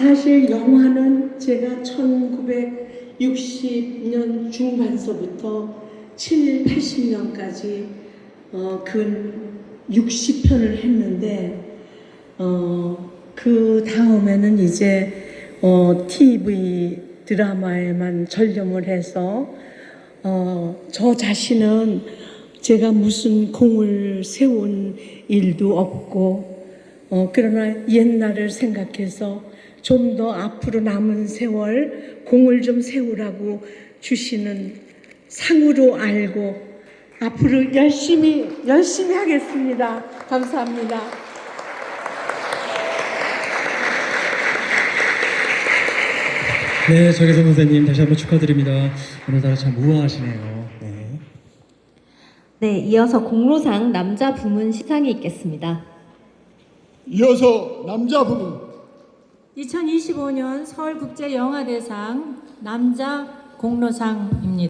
사실 영화는 제가 1960년 중반서부터 7, 80년까지 어, 근 60편을 했는데 어, 그 다음에는 이제 어, TV 드라마에만 전념을 해서 어, 저 자신은 제가 무슨 공을 세운 일도 없고 어, 그러나 옛날을 생각해서 좀 더 앞으로 남은 세월 공을 좀 세우라고 주시는 상으로 알고 앞으로 열심히 열심히 하겠습니다. 감사합니다. 네, 정혜선 선생님 다시 한번 축하드립니다. 오늘따라 참 우아하시네요. 네. 네, 이어서 공로상 남자 부문 시상이 있겠습니다. 이어서 남자 부문 2025년 서울국제영화대상 남자 공로상입니다.